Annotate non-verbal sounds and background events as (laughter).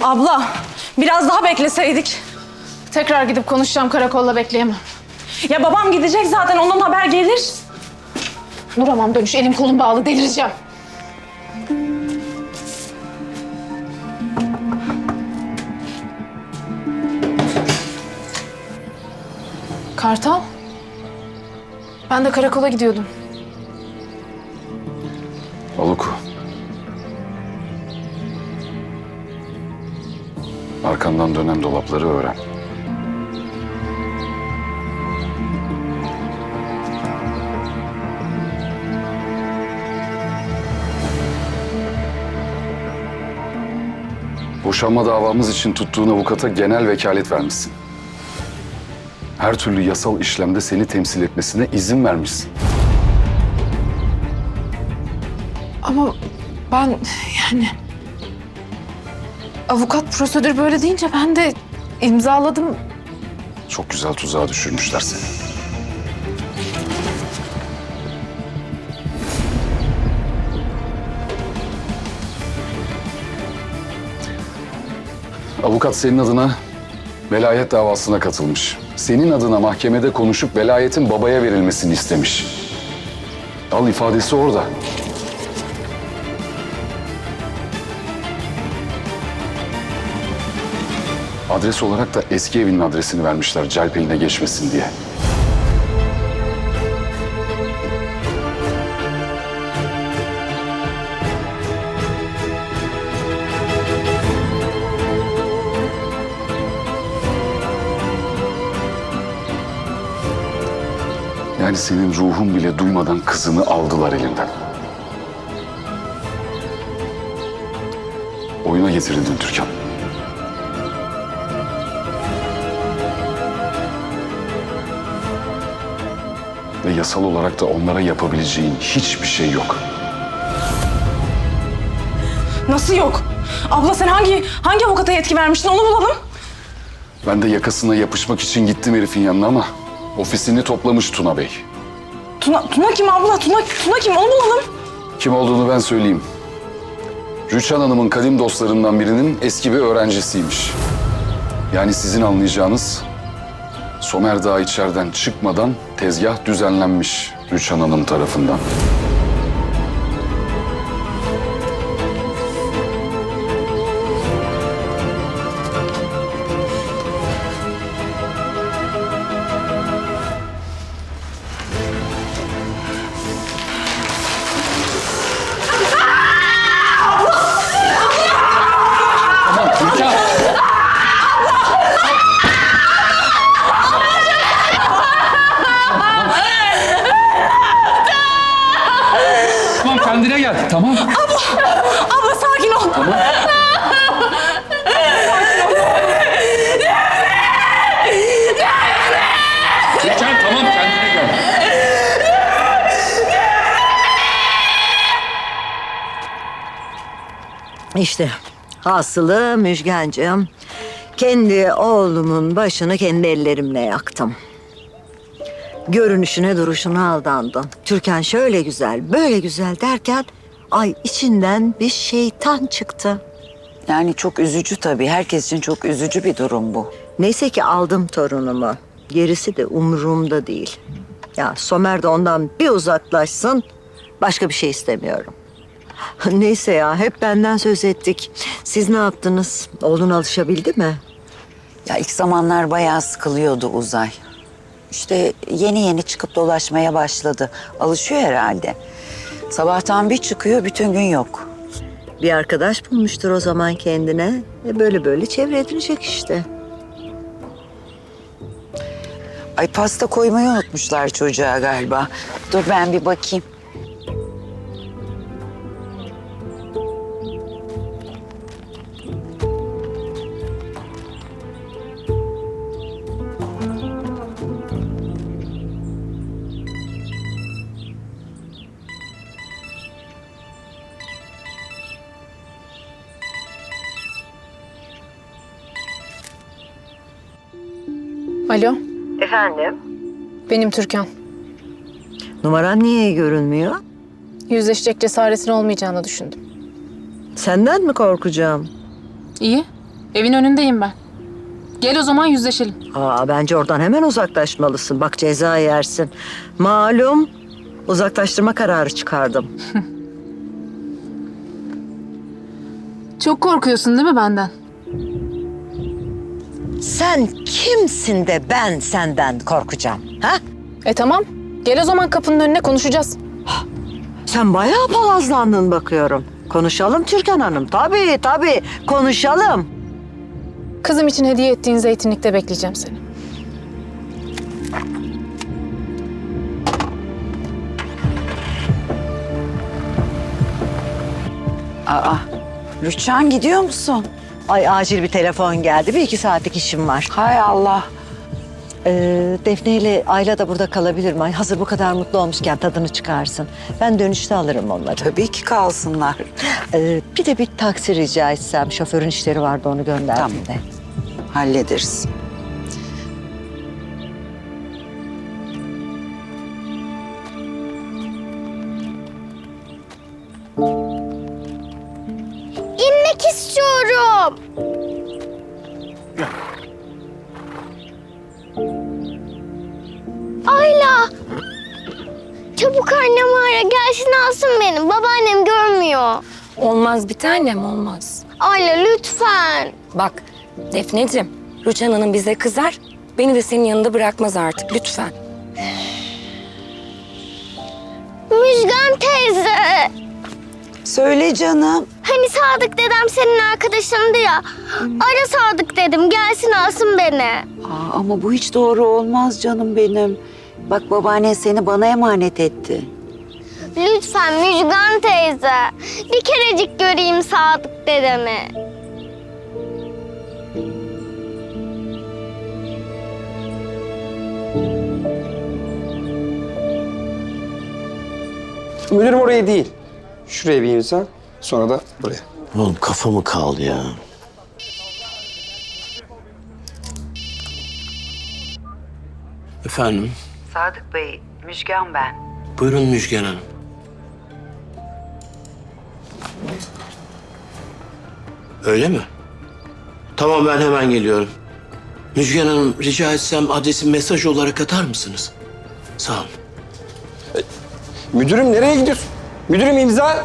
Abla biraz daha bekleseydik. Tekrar gidip konuşacağım karakolla bekleyemem. Ya babam gidecek zaten ondan haber gelir. Duramam dönüş elim kolum bağlı delireceğim. Kartal. Ben de karakola gidiyordum. Arkandan dönen dolapları öğren. Boşanma davamız için tuttuğun avukata genel vekalet vermişsin. Her türlü yasal işlemde seni temsil etmesine izin vermişsin. Ama ben yani... Avukat prosedür böyle deyince ben de imzaladım. Çok güzel tuzağa düşürmüşler seni. Avukat senin adına velayet davasına katılmış. Senin adına mahkemede konuşup velayetin babaya verilmesini istemiş. Al ifadesi orada. Adres olarak da eski evinin adresini vermişler celp eline geçmesin diye. Yani senin ruhun bile duymadan kızını aldılar elinden. Oyuna getirildin Türkan. Ve yasal olarak da onlara yapabileceğin hiçbir şey yok. Nasıl yok? Abla sen hangi hangi avukata yetki vermiştin onu bulalım. Ben de yakasına yapışmak için gittim herifin yanına ama ofisini toplamış Tuna Bey. Tuna, Tuna kim abla? Tuna, Tuna kim onu bulalım. Kim olduğunu ben söyleyeyim. Rüçhan Hanım'ın kadim dostlarından birinin eski bir öğrencisiymiş. Yani sizin anlayacağınız Somer daha içeriden çıkmadan tezgah düzenlenmiş Rüçhan Hanım tarafından. Tamam. Abla sakin ol. Türkan tamam kendine gel. İşte hasılı Müjgancığım. Kendi oğlumun başını kendi ellerimle yaktım. Görünüşüne duruşuna aldandım. Türkan şöyle güzel, böyle güzel derken... ...ay içinden bir şeytan çıktı. Yani çok üzücü tabii. Herkes için çok üzücü bir durum bu. Neyse ki aldım torunumu. Gerisi de umurumda değil. Ya Somer de ondan bir uzaklaşsın. Başka bir şey istemiyorum. (laughs) Neyse ya hep benden söz ettik. Siz ne yaptınız? Oğlun alışabildi mi? Ya ilk zamanlar bayağı sıkılıyordu Uzay. İşte yeni yeni çıkıp dolaşmaya başladı. Alışıyor herhalde. Sabahtan bir çıkıyor, bütün gün yok. Bir arkadaş bulmuştur o zaman kendine. E böyle böyle çevre edinecek işte. Ay pasta koymayı unutmuşlar çocuğa galiba. Dur ben bir bakayım. Alo, Efendim? benim Türkan. Numaran niye görünmüyor? Yüzleşecek cesaretin olmayacağını düşündüm. Senden mi korkacağım? İyi. Evin önündeyim ben. Gel o zaman yüzleşelim. Aa, bence oradan hemen uzaklaşmalısın. Bak ceza yersin. Malum uzaklaştırma kararı çıkardım. (laughs) Çok korkuyorsun değil mi benden? Sen kimsin de ben senden korkacağım? Ha? E tamam. Gel o zaman kapının önüne konuşacağız. Sen bayağı palazlandın bakıyorum. Konuşalım Türkan Hanım. Tabii tabii konuşalım. Kızım için hediye ettiğin zeytinlikte bekleyeceğim seni. Aa, Rüçhan gidiyor musun? Ay acil bir telefon geldi. Bir iki saatlik işim var. Hay Allah. Ee, Defne ile Ayla da burada kalabilir mi? Ay, hazır bu kadar mutlu olmuşken tadını çıkarsın. Ben dönüşte alırım onları. Tabii ki kalsınlar. Ee, bir de bir taksi rica etsem. Şoförün işleri vardı onu gönderdim Tamam. de. Hallederiz. İstiyorum. Ayla. Çabuk annemi ara gelsin alsın beni. Babaannem görmüyor. Olmaz bir tanem olmaz. Ayla lütfen. Bak Defneciğim, Rüçhan Hanım bize kızar. Beni de senin yanında bırakmaz artık lütfen. Müjgan teyze. Söyle canım. Hani Sadık dedem senin arkadaşındı ya. Ara Sadık dedim gelsin alsın beni. Aa, ama bu hiç doğru olmaz canım benim. Bak babaannen seni bana emanet etti. Lütfen Müjgan teyze. Bir kerecik göreyim Sadık dedemi. Müdürüm oraya değil. Şuraya bir imza, sonra da buraya. Oğlum kafamı kaldı ya. Efendim, Sadık Bey, Müjgan ben. buyurun Müjgan Hanım. Öyle mi? Tamam ben hemen geliyorum. Müjgan Hanım rica etsem adresi mesaj olarak atar mısınız? Sağ olun. Müdürüm nereye gidiyorsun? Müdürüm imza.